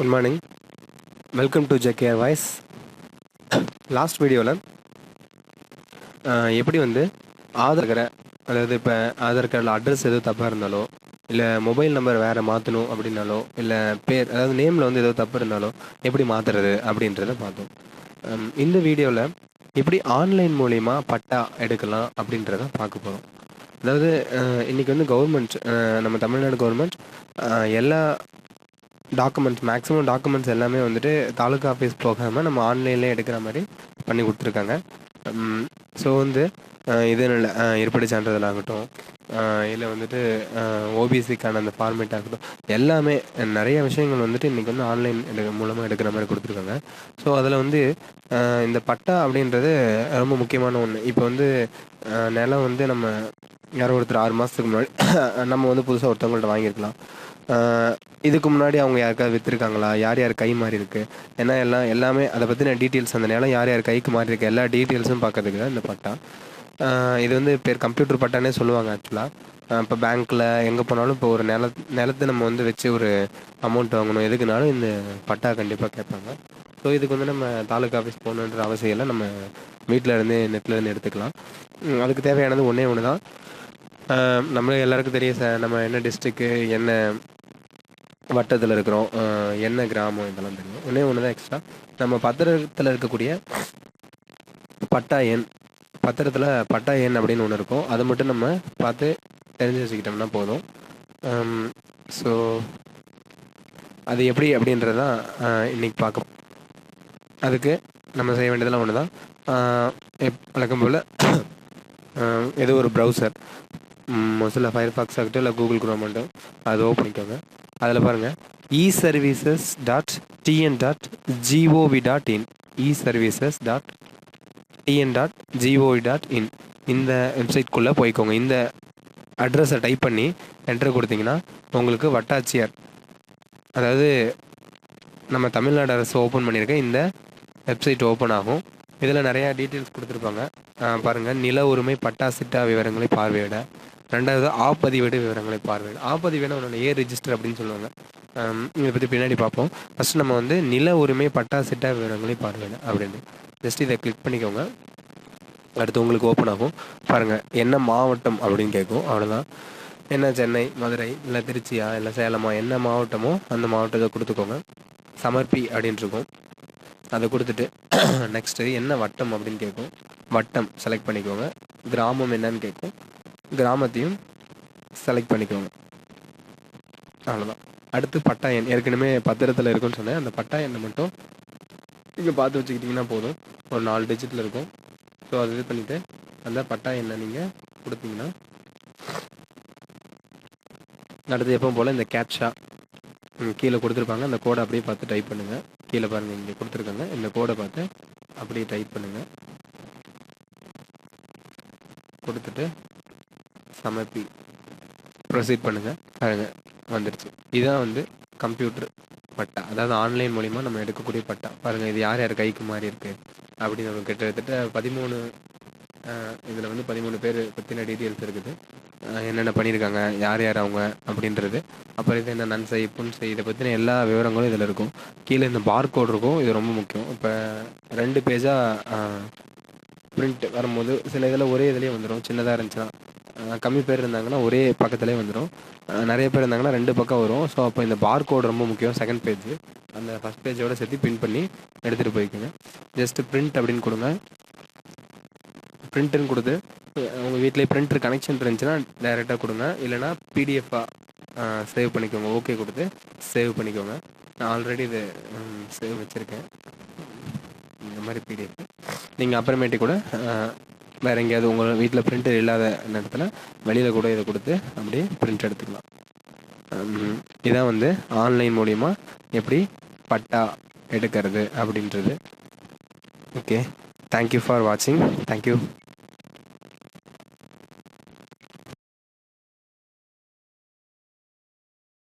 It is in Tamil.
Good morning welcome to J K R voice last வீடியோவில் எப்படி வந்து ஆதார் கார்டை அதாவது இப்போ ஆதார் கார்டில் அட்ரஸ் எதுவும் தப்பாக இருந்தாலோ இல்லை மொபைல் நம்பர் வேறு மாற்றணும் அப்படின்னாலோ இல்லை பேர் அதாவது நேமில் வந்து ஏதோ தப்பு இருந்தாலோ எப்படி மாற்றுறது அப்படின்றத பார்த்தோம். இந்த வீடியோவில் எப்படி ஆன்லைன் மூலிமா பட்டா எடுக்கலாம் அப்படின்றத பார்க்க போகிறோம் அதாவது இன்றைக்கி வந்து கவர்மெண்ட் நம்ம தமிழ்நாடு கவர்மெண்ட் எல்லா டாக்குமெண்ட்ஸ் மேக்ஸிமம் டாக்குமெண்ட்ஸ் எல்லாமே வந்துட்டு தாலுக்கா ஆஃபீஸ் போகாமல் நம்ம ஆன்லைன்லேயே எடுக்கிற மாதிரி பண்ணி கொடுத்துருக்காங்க. ஸோ வந்து இது இருப்படி அஹ், சான்றிதழ் ஆகட்டும் இல்லை வந்துட்டு ஓபிசிக்கான அந்த ஃபார்மேட் ஆகட்டும் எல்லாமே நிறைய விஷயங்கள் வந்துட்டு இன்றைக்கி வந்து ஆன்லைன் எடு மூலமாக எடுக்கிற மாதிரி கொடுத்துருக்காங்க. ஸோ அதில் வந்து இந்த பட்டா அப்படின்றது ரொம்ப முக்கியமான ஒன்று இப்போ வந்து நிலம் வந்து நம்ம யாரோ ஒருத்தர் ஆறு மாதத்துக்கு முன்னாடி நம்ம வந்து புதுசாக ஒருத்தவங்கள்ட்ட வாங்கியிருக்கலாம். இதுக்கு முன்னாடி அவங்க யாருக்காவது விற்றுருக்காங்களா யார் யார் கை மாறி இருக்குது ஏன்னா எல்லாம் எல்லாமே அதை பற்றின டீட்டெயில்ஸ் அந்த நேரம் யார் யார் கைக்கு மாறி இருக்கு எல்லா டீட்டெயில்ஸும் பார்க்கறதுக்கு தான் இந்த பட்டா. இது வந்து பேர் கம்ப்யூட்டர் பட்டானே சொல்லுவாங்க ஆக்சுவலாக இப்போ பேங்க்கில் எங்கே போனாலும் இப்போ ஒரு நில நிலத்தை நம்ம வந்து வச்சு ஒரு அமௌண்ட் வாங்கணும். எதுக்குனாலும் இந்த பட்டா கண்டிப்பாக கேட்பாங்க. ஸோ இதுக்கு வந்து நம்ம தாலுக்கா ஆஃபீஸ் போகணுன்ற அவசியம் இல்லை. நம்ம வீட்டில் இருந்து நெட்டில் இருந்து எடுத்துக்கலாம். அதுக்கு தேவையானது ஒன்றே ஒன்று தான் ஆஹ் நம்மளுக்கு எல்லாருக்கும் தெரியும் சார். நம்ம என்ன டிஸ்ட்ரிக்கு என்ன வட்டத்தில் இருக்கிறோம். என்ன கிராமம் இதெல்லாம் தெரியும். ஒன்றே ஒன்று தான் எக்ஸ்ட்ரா நம்ம பத்திரத்தில் இருக்கக்கூடிய பட்டா எண் பத்திரத்தில் பட்டா எண் அப்படின்னு ஒன்று இருக்கும். அதை மட்டும் நம்ம பார்த்து தெரிஞ்சு வச்சுக்கிட்டோம்னா போதும். ஸோ அது எப்படி அப்படின்றது தான் இன்னைக்கு பார்க்க அதுக்கு நம்ம செய்ய வேண்டியதெல்லாம் ஒன்று தான் எப் வழக்கம் போல் ஏதோ ஒரு ப்ரௌசர் மொசில் ஃபயர் ஃபாக்ஸ் ஆகட்டும் இல்லை கூகுள் குரோம் ஆகட்டும் அது ஓப்பன் பண்ணிக்கோங்க. அதில் பாருங்கள் e services dot T N dot G O V dot in e services dot T N dot G O V dot in இந்த வெப்சைட்குள்ளே போய்க்கோங்க. இந்த அட்ரஸை டைப் பண்ணி என்டர் கொடுத்தீங்கன்னா உங்களுக்கு வட்டாட்சியர் அதாவது நம்ம தமிழ்நாடு அரசு ஓப்பன் பண்ணியிருக்க இந்த வெப்சைட் ஓப்பன் ஆகும். இதில் நிறையா டீட்டெயில்ஸ் கொடுத்துருப்பாங்க. பாருங்கள் நில உரிமை பட்டா சிட்டா விவரங்களை பார்வையிட ரெண்டாவது ஆப்பதிவேடு விவரங்களை பார்வையிடும் ஆப்பதிவேடு ஒன்று ஏ ரிஜிஸ்டர் அப்படின்னு சொல்லுவாங்க. இதை பற்றி பின்னாடி பார்ப்போம். ஃபஸ்ட் நம்ம வந்து நில உரிமை பட்டா சிட்டா விவரங்களை பார்வையிடும் அப்படின்னு. ஜஸ்ட் இதை கிளிக் பண்ணிக்கோங்க. அடுத்து உங்களுக்கு ஓப்பன் ஆகும். பாருங்கள் என்ன மாவட்டம் அப்படின்னு கேட்கும். அவ்வளோதான் என்ன சென்னை மதுரை இல்லை திருச்சியா இல்லை சேலமா என்ன மாவட்டமோ அந்த மாவட்டத்தை கொடுத்துக்கோங்க. சமர்ப்பி அப்படின்ட்டு இருக்கும். அதை கொடுத்துட்டு நெக்ஸ்ட்டு என்ன வட்டம் அப்படின்னு கேட்கும். வட்டம் செலக்ட் பண்ணிக்கோங்க. கிராமம் என்னன்னு கேட்கும். கிராமத்தையும் செலக்ட் பண்ணிக்கோங்க. அவ்வளோதான் அடுத்து பட்டா எண் ஏற்கனவே பத்திரத்தில் இருக்குன்னு சொன்னேன். அந்த பட்டா எண்ணை மட்டும் நீங்கள் பார்த்து வச்சுக்கிட்டிங்கன்னா போதும். ஒரு நாலு டிஜிட்டில் இருக்கும். ஸோ அது இது பண்ணிவிட்டு அந்த பட்டா எண்ணை நீங்கள் கொடுத்தீங்கன்னா அடுத்து எப்பவும் போல் இந்த கேப்ஷா கீழே கொடுத்துருப்பாங்க. அந்த கோடை அப்படியே பார்த்து டைப் பண்ணுங்கள் கீழே பாருங்கள் இங்கே கொடுத்துருக்காங்க. இந்த கோடை பார்த்து அப்படியே டைப் பண்ணுங்கள் கொடுத்துட்டு சமர்ப்பி. ப்ரொசீட் பண்ணுங்கள் பாருங்க. வந்துடுச்சு இதுதான் வந்து கம்ப்யூட்டர் பட்டா. அதாவது ஆன்லைன் மூலிமா நம்ம எடுக்கக்கூடிய பட்டா. பாருங்கள் இது யார் யார் கைக்கு மாறி இருக்குது அப்படின்னு நம்ம கிட்டத்தட்ட பதிமூணு இதில் வந்து பதிமூணு பேர் பற்றின டீட்டெயில்ஸ் இருக்குது. என்னென்ன பண்ணியிருக்காங்க யார் யார் அவங்க அப்படின்றது. அப்புறம் இது என்ன நன்சை புன்சை இதை பற்றின எல்லா விவரங்களும் இதில் இருக்கும். கீழே இந்த பார்கோட் இருக்கும். இது ரொம்ப முக்கியம். இப்போ ரெண்டு பேஜாக பிரிண்ட் வரும்போது சில இதில் ஒரே இதுலேயே வந்துடும் சின்னதாக இருந்துச்சுன்னா கம்மி பேர் இருந்தாங்கன்னா ஒரே பக்கத்துலேயே வந்துடும் நிறைய பேர் இருந்தாங்கன்னா ரெண்டு பக்கம் வரும். ஸோ அப்போ இந்த பார் கோட் ரொம்ப முக்கியம் செகண்ட் பேஜ் அந்த ஃபஸ்ட் பேஜோட சேர்த்து பிரிண்ட் பண்ணி எடுத்துகிட்டு போய்க்குங்க. ஜஸ்ட்டு பிரிண்ட் அப்படின்னு கொடுங்க. பிரிண்ட்டுன்னு கொடுத்து உங்கள் வீட்டிலே பிரிண்டர் கனெக்ஷன் இருந்துச்சுன்னா டைரெக்டாக கொடுங்க. இல்லைனா பிடிஎஃபாக சேவ் பண்ணிக்கோங்க. ஓகே கொடுத்து சேவ் பண்ணிக்கோங்க. நான் ஆல்ரெடி இது சேவ் வச்சுருக்கேன். இந்த மாதிரி பிடிஎஃப் நீங்கள் அப்புறமேட்டு கூட வேறு எங்கேயாவது உங்கள் வீட்டில் பிரிண்டர் இல்லாத நேரத்தில் வெளியில் கூட இதை கொடுத்து அப்படியே பிரிண்ட் எடுத்துக்கலாம். இதான் வந்து ஆன்லைன் மூலிமா எப்படி பட்டா எடுக்கிறது அப்படின்றது. ஓகே தேங்க்யூ ஃபார் வாட்சிங் தேங்க்யூ